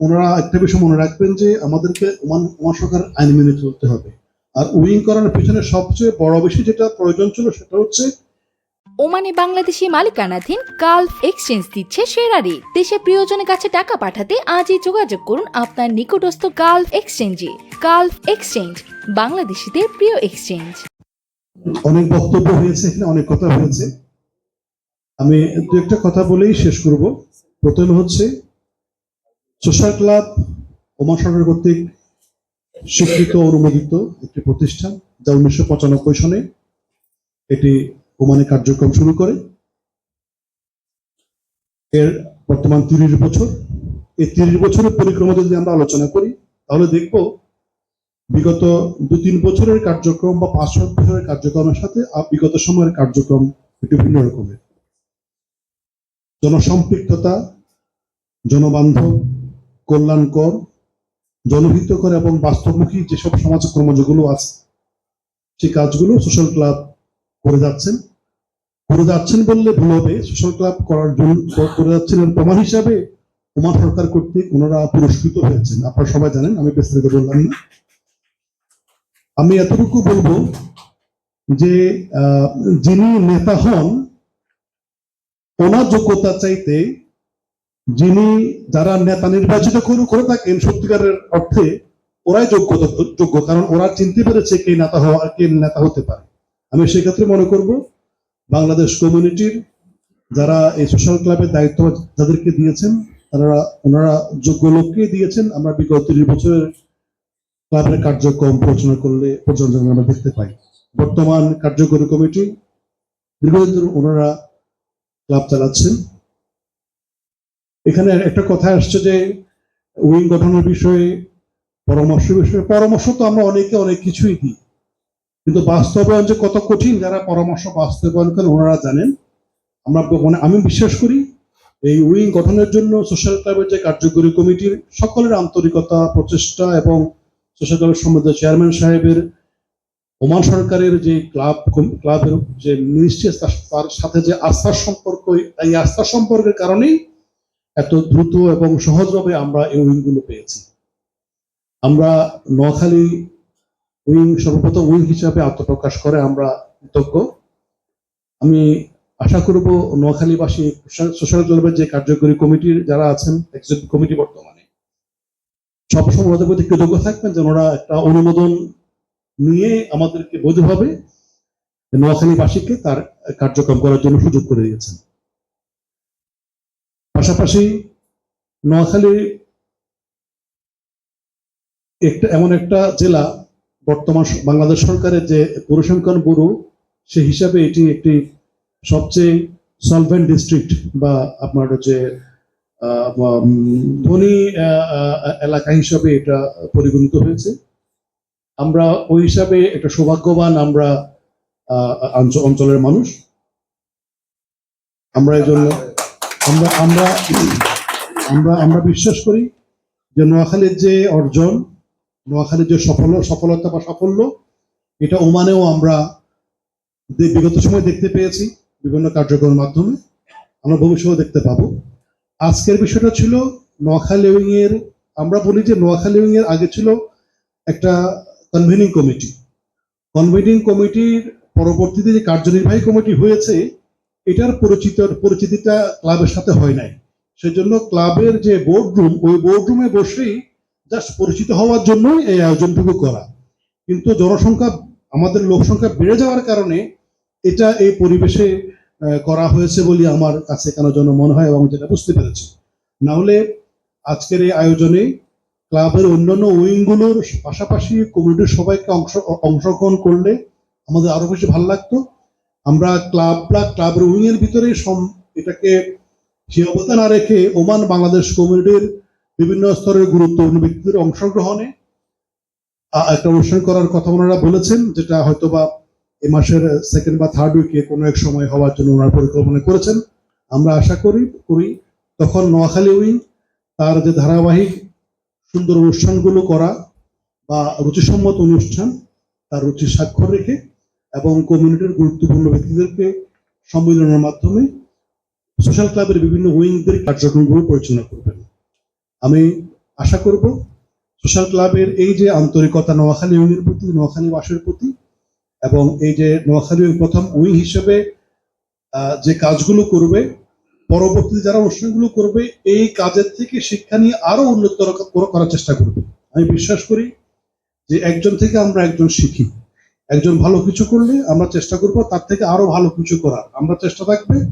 ওনারা একটা বিষয় মনে রাখবেন যে আমাদেরকে ওমান ওমান সরকার আইন মেনে চলতে হবে। আর উইং করার পিছনে সবচেয়ে বড় বেশি যেটা প্রয়োজন ছিল সেটা হচ্ছে ওমানে বাংলাদেশি মালিকানাধীন গালফ এক্সচেঞ্জ দিচ্ছে সেরা রেট দেশে প্রিয়জনের কাছে টাকা পাঠাতে আজই যোগাযোগ করুন আপনার নিকটস্থ গালফ এক্সচেঞ্জে। গালফ এক্সচেঞ্জ বাংলাদেশিদের প্রিয় এক্সচেঞ্জ। অনেক বক্তব্য হয়েছে এখানে অনেক কথা হয়েছে। আমি দু একটা কথা বলেই শেষ করব। প্রথমে হচ্ছে সোশ্যাল ক্লাব ওমান সরকার কর্তৃক স্বীকৃত অনুমোদিত একটি প্রতিষ্ঠান যা উনিশশো পঁচানব্বই সনে এটি ওমানে কার্যক্রম শুরু করে। এর বর্তমান তিরিশ বছর। এই তিরিশ বছরের পরিক্রমা যদি আমরা আলোচনা করি, তাহলে দেখব বিগত দু তিন বছরের কার্যক্রম বা পাঁচ সাত বছরের কার্যক্রমের সাথে বিগত সময়ের কার্যক্রম একটু ভিন্ন রকমের। জনসম্পৃক্ততা, জনবান্ধব কল্যাণকর, জনহিতকর এবং বাস্তবমুখী যেসব সমাজ কর্মযগুলো আছে সেই কাজগুলো সোশ্যাল ক্লাব করে যাচ্ছেন করে যাচ্ছেন বললে ভুল হবে। সোশ্যাল ক্লাব করার জন্য করে যাচ্ছেন প্রমাণ হিসাবে ওমান সরকার কর্তৃক ওনারা পুরস্কৃত হয়েছেন। আপনারা সবাই জানেন, আমি বিস্তারিত বললাম না। আমি এতটুকু বলব যে যিনি নেতা হন, ওনার যোগ্যতা চাইতে যিনি যারা নেতা নির্বাচিত করে থাকেন সত্যিকারের অর্থে, ওরাই যোগ্যতা যোগ্য, কারণ ওরা চিনতে পেরেছে কে নেতা হওয়া, কে নেতা হতে পারে। আমি সেক্ষেত্রে মনে করব, বাংলাদেশ কমিউনিটির যারা এই সোশ্যাল ক্লাবের দায়িত্ব যাদেরকে দিয়েছেন, তারা, ওনারা যোগ্য লোককে দিয়েছেন। আমরা বিগত তিরিশ বছরের ক্লাবের কার্যক্রম পরিচালনা করলে পর্যন্ত আমরা দেখতে পাই। বর্তমান কার্যকরী কমিটি, দীর্ঘদিন ওনারা ক্লাব চালাচ্ছেন। এখানে একটা কথা আসছে যে উইং গঠনের বিষয়ে, পরামর্শ বিষয়ে, পরামর্শ তো আমরা অনেকে অনেক কিছুই দিই। কিন্তু বাস্তবায়ন যে কত কঠিন, যারা পরামর্শ বাস্তবায়ন করেন, ওনারা জানেন। আমরা মানে আমি বিশ্বাস করি, এই উইং গঠনের জন্য সোশ্যাল ক্লাবের যে কার্যকরী কমিটির সকলের আন্তরিকতা, প্রচেষ্টা এবং সোশ্যাল ক্লাবের সম্বন্ধে চেয়ারম্যান সাহেবের, ওমান সরকারের যে ক্লাব ক্লাবের যে মিনিস্ট্রি তার সাথে যে আস্থার সম্পর্ক, এই আস্থার সম্পর্কের কারণেই এত দ্রুত এবং সহজভাবে আমরা এই উইংগুলো পেয়েছি। আমরা নোয়াখালী উইং সর্বপ্রথম উইং হিসাবে আত্মপ্রকাশ করে আমরা কৃতজ্ঞ। আমি আশা করব নোয়াখালীবাসী সোশ্যাল ক্লাবের যে কার্যকরী কমিটির যারা আছেন এক্সিকিউটিভ কমিটি বর্তমানে সবসময় ওদের প্রতি কৃতজ্ঞ থাকবেন যেন ওরা একটা অনুমোদন নিয়ে আমাদেরকে বৈধভাবে নোয়াখালীবাসীকে তার কার্যক্রম করার জন্য সুযোগ করে দিয়েছেন। পাশাপাশি নোয়াখালী একটা এমন একটা জেলা বর্তমান বাংলাদেশ সরকারের যে পরিসংখ্যান ব্যুরো, সে হিসাবে এটি একটি সবচেয়ে সলভেন্ট ডিস্ট্রিক্ট বা আপনার যে ধনী এলাকা হিসাবে এটা পরিগণিত হয়েছে। আমরা ওই হিসাবে একটা সৌভাগ্যবান আমরা অঞ্চলের মানুষ। আমরা এই জন্য আমরা আমরা আমরা আমরা বিশ্বাস করি যে নোয়াখালীর যে অর্জন, নোয়াখালীর যে সফল, সফলতা বা সাফল্য, এটা ওমানেও আমরা বিগত সময় দেখতে পেয়েছি বিভিন্ন কার্যক্রমের মাধ্যমে। আমরা ভবিষ্যতে দেখতে পাবো। আজকের বিষয়টা ছিল নোয়াখালী উইং এর আমরা বলি যে নোয়াখালী উইং এর আগে ছিল একটা কনভেনিং কমিটি কনভেনিং কমিটির পরবর্তীতে যে কার্যনির্বাহী কমিটি হয়েছে এটার পরিচিত, পরিচিতিটা ক্লাবের সাথে হয় নাই। সেজন্য ক্লাবের যে বোর্ডরুম ওই বোর্ডরুমে বসেই জাস্ট পরিচিত হওয়ার জন্যই এই আয়োজনটুকু করা। কিন্তু জনসংখ্যা, আমাদের লোক সংখ্যা বেড়ে যাওয়ার কারণে এটা এই পরিবেশে করা হয়েছে বলে আমার কাছে কেন যেন মনে হয় এবং যেটা বুঝতে পেরেছি। না হলে আজকের এই আয়োজনে ক্লাবের অন্যান্য উইংগুলোর পাশাপাশি কমিটির সবাইকে অংশ, অংশগ্রহণ করলে আমাদের আরও বেশি ভালো লাগতো। আমরা ক্লাব বা ক্লাবের উইং এর ভিতরে এটাকে সীমাবদ্ধতা না রেখে ওমান বাংলাদেশ কমিউনিটির বিভিন্ন স্তরের গুরুত্বপূর্ণ ব্যক্তিদের অংশগ্রহণে একটা অনুষ্ঠান করার কথা ওনারা বলেছেন, যেটা হয়তোবা এ মাসের সেকেন্ড বা থার্ড উইকে কোনো এক সময় হওয়ার জন্য ওনারা পরিকল্পনা করেছেন। আমরা আশা করি করি তখন নোয়াখালী উইং তার যে ধারাবাহিক সুন্দর অনুষ্ঠানগুলো করা বা রুচিসম্মত অনুষ্ঠান, তার রুচি স্বাক্ষর রেখে এবং কমিউনিটির গুরুত্বপূর্ণ ব্যক্তিদেরকে সম্মেলনের মাধ্যমে সোশ্যাল ক্লাবের বিভিন্ন উইংদের কার্যক্রমগুলো পরিচালনা করবেন। আমি আশা করব সোশ্যাল ক্লাবের এই যে আন্তরিকতা নোয়াখালী উইংয়ের প্রতি, নোয়াখালী বাসের প্রতি এবং এই যে নোয়াখালী প্রথম উইং হিসেবে যে কাজগুলো করবে, পরবর্তীতে যারা অনুষ্ঠানগুলো করবে, এই কাজের থেকে শিক্ষা নিয়ে আরও উন্নততর করার চেষ্টা করবে। আমি বিশ্বাস করি যে একজন থেকে আমরা একজন শিখি। একজন ভালো কিছু করলে আমরা চেষ্টা করব তার থেকে আরও ভালো কিছু করার। আমরা চেষ্টা থাকবে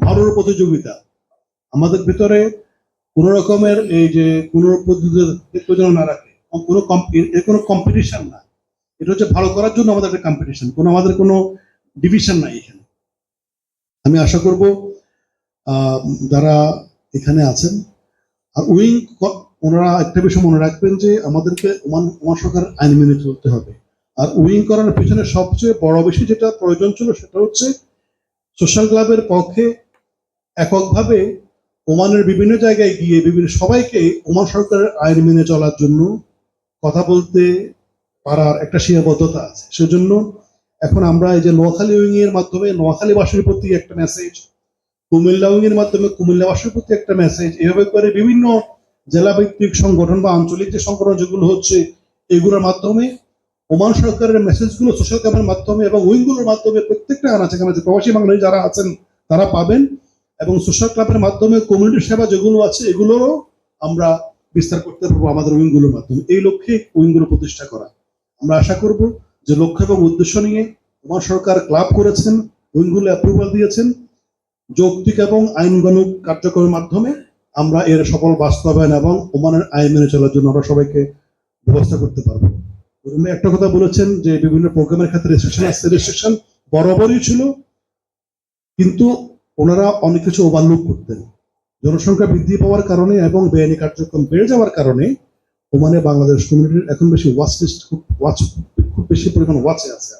ভালোর প্রতিযোগিতা। আমাদের ভিতরে কোন রকমের এই যে কোন প্রতিযোগিতা না রাখে, কোনো এর- কোনো কম্পিটিশন না। এটা হচ্ছে ভালো করার জন্য আমাদের একটা কম্পিটিশন কোনো আমাদের কোনো ডিভিশন নাই এখানে। আমি আশা করব যারা এখানে আছেন, আর উইং ওনারা একটা বিষয় মনে রাখবেন যে আমাদেরকে ওমান সরকারের আইন মেনে চলতে হবে। আর উইং করার পিছনে সবচেয়ে বড় বেশি যেটা প্রয়োজন ছিল সেটা হচ্ছে সোশ্যাল ক্লাবের পক্ষে এককভাবে ওমানের বিভিন্ন জায়গায় গিয়ে বিভিন্ন সবাইকে ওমান সরকারের আইন মেনে চলার জন্য কথা বলতে পারার একটা সীমাবদ্ধতা আছে। সেজন্য এখন আমরা এই যে নোয়াখালী উইং এর মাধ্যমে নোয়াখালীবাসীর প্রতি একটা মেসেজ কুমিল্লা উইং এর মাধ্যমে কুমিল্লাবাসীর প্রতি একটা মেসেজ এভাবে করে বিভিন্ন জেলা ভিত্তিক সংগঠন বা আঞ্চলিক যে সংগঠন যেগুলো হচ্ছে, এগুলোর মাধ্যমে ওমান সরকারের মেসেজগুলো সোশ্যাল ক্যাম্পের মাধ্যমে এবং উইংগুলোর মাধ্যমে প্রত্যেকটা আনাচে কানাচে প্রবাসী বাংলাদেশ যারা আছেন, তারা পাবেন। এবং সোশ্যাল ক্লাবের মাধ্যমে কমিউনিটি সেবা যেগুলো আছে, এগুলোরও আমরা বিস্তার করতে পারব আমাদের উইংগুলোর মাধ্যমে। এই লক্ষ্যে উইংগুলো প্রতিষ্ঠা করা। আমরা আশা করব যে লক্ষ্য এবং উদ্দেশ্য নিয়ে ওমান সরকার ক্লাব করেছেন উইংগুলো অ্যাপ্রুভাল দিয়েছেন। যৌক্তিক এবং আইনগণিক কার্যক্রমের মাধ্যমে আমরা এর সফল বাস্তবায়ন এবং ওমানের আইন মেনে চলার জন্য আমরা সবাইকে ব্যবস্থা করতে পারব। একটা কথা বলেছেন যে বিভিন্ন প্রোগ্রামের ক্ষেত্রে রেস্ট্রিকশন আছে। রেস্ট্রিকশন বরাবরই ছিল, কিন্তু ওনারা অনেক কিছু ওভারলুক করতেন। জনসংখ্যা বৃদ্ধি পাওয়ার কারণে এবং বেআইনি কার্যক্রম বেড়ে যাওয়ার কারণে ওমানে বাংলাদেশ কমিউনিটির এখন বেশি ওয়াচ লিস্ট খুব ওয়াচ খুব বেশি পরিমাণ ওয়াচে আছে।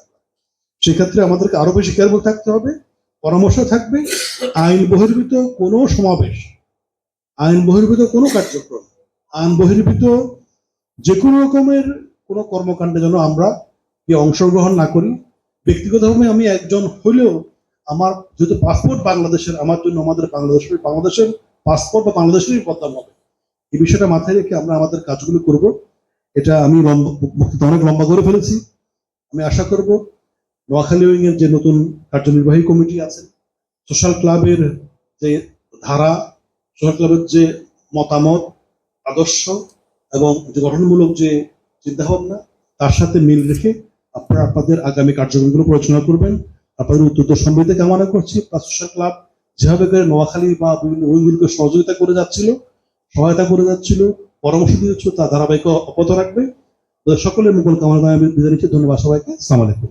সেক্ষেত্রে আমাদেরকে আরও বেশি কেয়ারফুল থাকতে হবে, পরামর্শ থাকবে, আইন বহির্ভূত কোনো সমাবেশ, আইন বহির্ভূত কোনো কার্যক্রম, আইন বহির্ভূত যে কোনো রকমের কোনো কর্মকাণ্ডে যেন আমরা অংশগ্রহণ না করি। ব্যক্তিগতভাবে আমি একজন হলেও আমার যেহেতু পাসপোর্ট বাংলাদেশের, আমার জন্য আমাদের বাংলাদেশের বাংলাদেশের পাসপোর্ট বা বাংলাদেশেরই বদনাম হবে। এই বিষয়টা মাথায় রেখে আমরা আমাদের কাজগুলো করব। এটা আমি লম্বা অনেক লম্বা করে ফেলেছি। আমি আশা করব নোয়াখালী উইং এর যে নতুন কার্যনির্বাহী কমিটি আছে সোশ্যাল ক্লাবের যে ধারা সোশ্যাল ক্লাবের যে মতামত, আদর্শ এবং যে গঠনমূলক যে চিন্তাভাবনা, তার সাথে মিল রেখে আপনারা আপনাদের আগামী কার্যক্রমগুলো পরিচালনা করবেন। আপনাদের উত্তর সমৃদ্ধি কামনা করছি। প্লাস ক্লাব যেভাবে করে নোয়াখালী বা বিভিন্ন উইংগুলোকে সহযোগিতা করে যাচ্ছিল, সহায়তা করে যাচ্ছিল, পরামর্শ দিয়েছিল, তা ধারাবাহিক অব্যাহত রাখবে। সকলের মঙ্গল কামনা বিদায় নিচ্ছি। ধন্যবাদ সবাইকে। সালাম আলাইকুম।